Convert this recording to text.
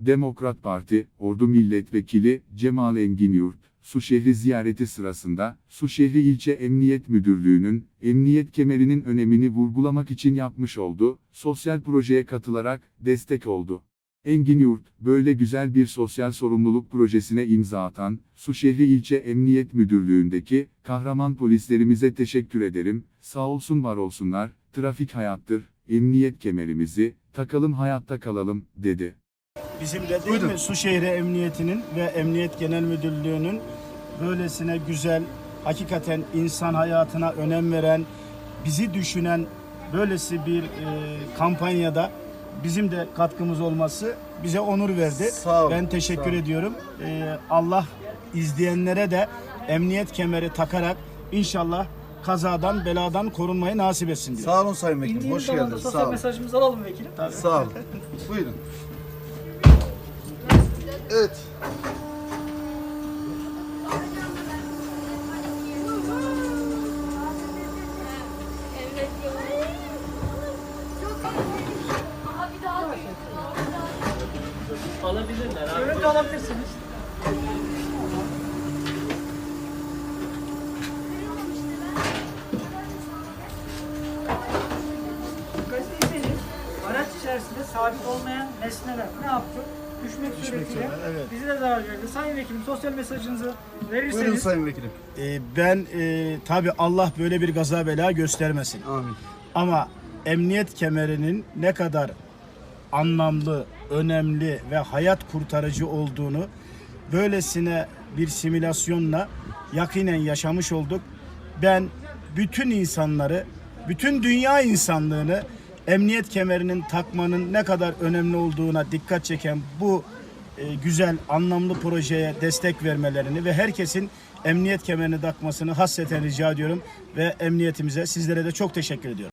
Demokrat Parti, Ordu Milletvekili Cemal Engin Suşehri ziyareti sırasında, Suşehri İlçe Emniyet Müdürlüğü'nün, emniyet kemerinin önemini vurgulamak için yapmış olduğu, sosyal projeye katılarak, destek oldu. Engin Yurt, böyle güzel bir sosyal sorumluluk projesine imza atan, Suşehri İlçe Emniyet Müdürlüğü'ndeki, kahraman polislerimize teşekkür ederim, sağ olsun var olsunlar, trafik hayattır, emniyet kemerimizi, takalım hayatta kalalım, dedi. Bizim de değil mi Suşehri Emniyeti'nin ve Emniyet Genel Müdürlüğü'nün böylesine güzel, hakikaten insan hayatına önem veren, bizi düşünen böylesi bir e, kampanyada bizim de katkımız olması bize onur verdi. Sağ olun, Ben teşekkür sağ olun. ediyorum. E, Allah izleyenlere de emniyet kemeri takarak inşallah kazadan beladan korunmayı nasip etsin diyor. Sağ olun Sayın Vekilim. İndiğimiz Hoş geldiniz. sosyal Sağ olun. mesajımızı alalım vekilim. Sağ olun. Buyurun. Büyük. Alabilirler abi. Görüntü alabilirsiniz. Gazetecilik araç içerisinde sabit olmayan nesneler ne yaptı? Düşmek suretiyle üzere, evet. bizi de zarar verdi. Sayın Vekilim sosyal mesajınızı verirseniz Buyurun Sayın Vekilim. E, ben e, tabi Allah böyle bir gaza bela göstermesin. Amin. Ama emniyet kemerinin ne kadar anlamlı, önemli ve hayat kurtarıcı olduğunu böylesine bir simülasyonla yakinen yaşamış olduk. Ben bütün insanları, bütün dünya insanlığını emniyet kemerinin takmanın ne kadar önemli olduğuna dikkat çeken bu e, güzel, anlamlı projeye destek vermelerini ve herkesin emniyet kemerini takmasını hasreten rica ediyorum ve emniyetimize sizlere de çok teşekkür ediyorum.